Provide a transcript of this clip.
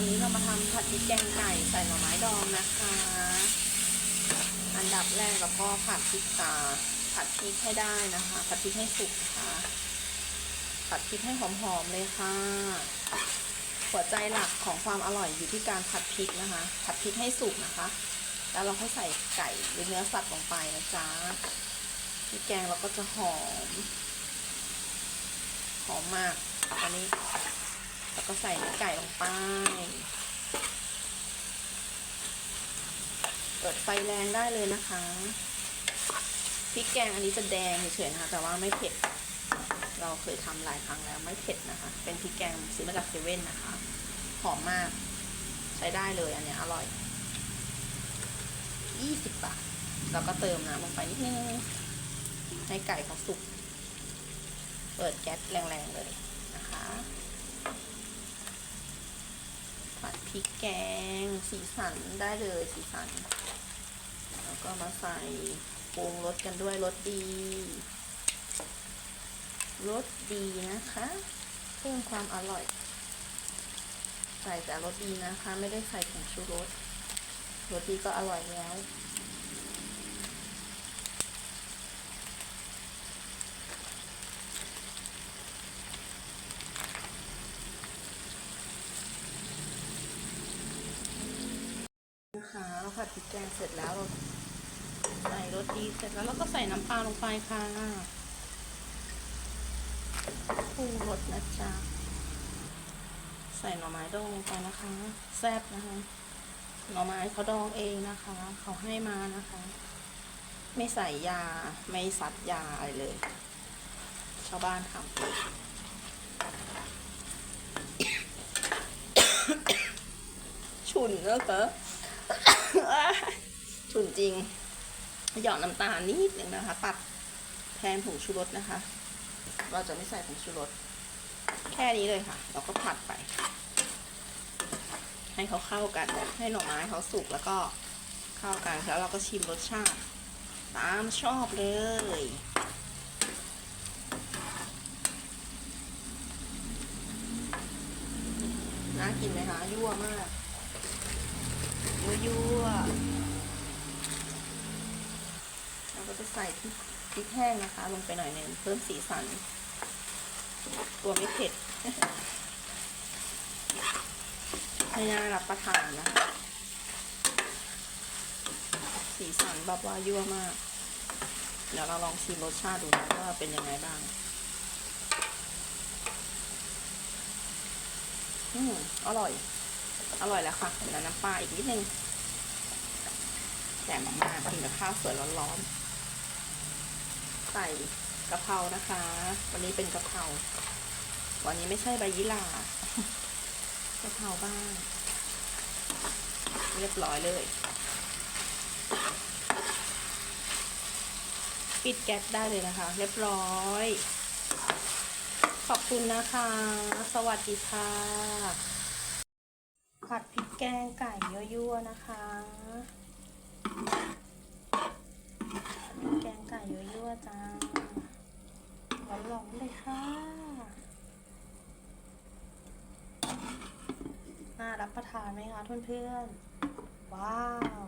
วันนี้เรามาทำผัดพริกแกงไก่ใส่หน่อไม้ดองนะคะ อันดับแรกเราก็ผัดพริกตา ผัดพริกให้ได้นะคะ ผัดพริกให้สุกนะคะผัดพริกให้หอมๆเลยค่ะ หัวใจหลักของความอร่อยอยู่ที่การผัดพริกนะคะ ผัดพริกให้สุกนะคะ แล้วเราค่อยใส่ไก่หรือเนื้อสัตว์ลงไปนะจ๊ะพริกแกงเราก็จะหอม หอมมากตอนนี้แล้วก็ใส่ไก่ลงไป เปิ ดไฟแรงได้เลยนะคะพริกแกงอันนี้จะแดงเฉยๆนะคะแต่ว่าไม่เผ็ด เราเคยทำหลายครั้งแล้วไม่เผ็ดนะคะ เป็นพริกแกงซื้อมาจากเซเว่นนะคะ หอมมากใช้ได้เลยอันนี้อร่อย 20 บาท แล้วก็เติมน้ำลงไปนิดนึง ให้ไก่เขาสุก เปิดแก๊สแรงๆเลยนะคะ ผัด พริกแกง สีสันได้เลยสีสัน แล้วก็มาใส่ปรุงรสกันด้วยรสดีรสดีนะคะเพิ่มความอร่อย ใส่แต่รสดีนะคะ ไม่ได้ใส่ผงชูรสรสดีก็อร่อยแล้ว นะคะเราผัด พริกแกงเสร็จแล้วเราใส่รสดีเสร็จแล้วเราก็ใส่น้ำปลาลงไปค่ะปรุงรสนะจ๊ะใส่หน่อไม้ดองลงไปนะคะ แซ่บนะคะ หน่อไม้เขาดองเองนะคะ เขาให้มานะคะ ไม่ใส่ยาไม่ซัดยาอะไรเลย ชาวบ้านทำฉุนแล้วเหรอ ฉุนจริง หยอดน้ำตาลนิดนึงนะคะ ตัดแทนผงชูรสนะคะ เราจะไม่ใส่ผงชูรส แค่นี้เลยค่ะ เราก็ผัดไป ให้เขาเข้ากัน ให้หน่อไม้เขาสุกแล้วก็เข้ากันแล้วเราก็ชิมรสชาติ ตามชอบเลยน่ากินไหมคะยั่วมากยั่วยั่วเราก็จะใส่พริกพริกแห้งนะคะ ลงไปหน่อยหนึงเพิ่มสีสัน ตัวไม่เผ็ดให้น่ารับประทานนะคะ สีสันแบบว่ายั่วมาก เดี๋ยวเราลองชิมรสชาติดูนะว่าเป็นยังไงบ้างอืมอร่อย อร่อยแล้วค่ะแล้วน้ำปลาอีกนิดนึงแต่มากๆกินกับข้าวสวยร้อนๆ ใส่กะเพรานะคะ วันนี้เป็นกะเพรา วันนี้ไม่ใช่ใบยี่หร่ากะเพราบ้าง เรียบร้อยเลย ปิดแก๊สได้เลยนะคะ เรียบร้อย ขอบคุณนะคะ สวัสดีค่ะผัดพริกแกงไก่ยั่วๆนะคะผัดพริกแกงไก่ ยั่วๆจ้าหลอนๆเลยค่ะน่ารับประทานไหมคะเพื่อนๆว้าว